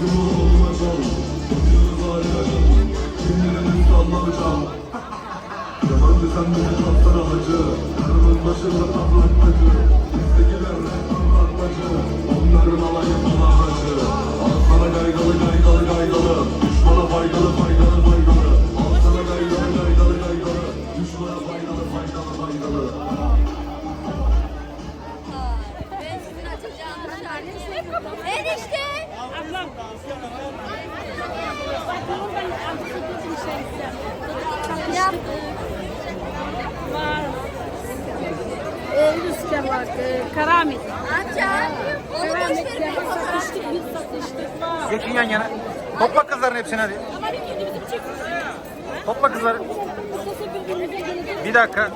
Yumul olma can Bakıyoruz hala yan Dinlerimiz sallamış an Yabancı sen beni tatsana hacı Karımın başında tablak acı Bizdekiler Ja. Elbisler var, keramik. Keramikler var, satıştık, biz yan yana. Topla kızların hepsini hadi. Topla kızları. Bir dakika.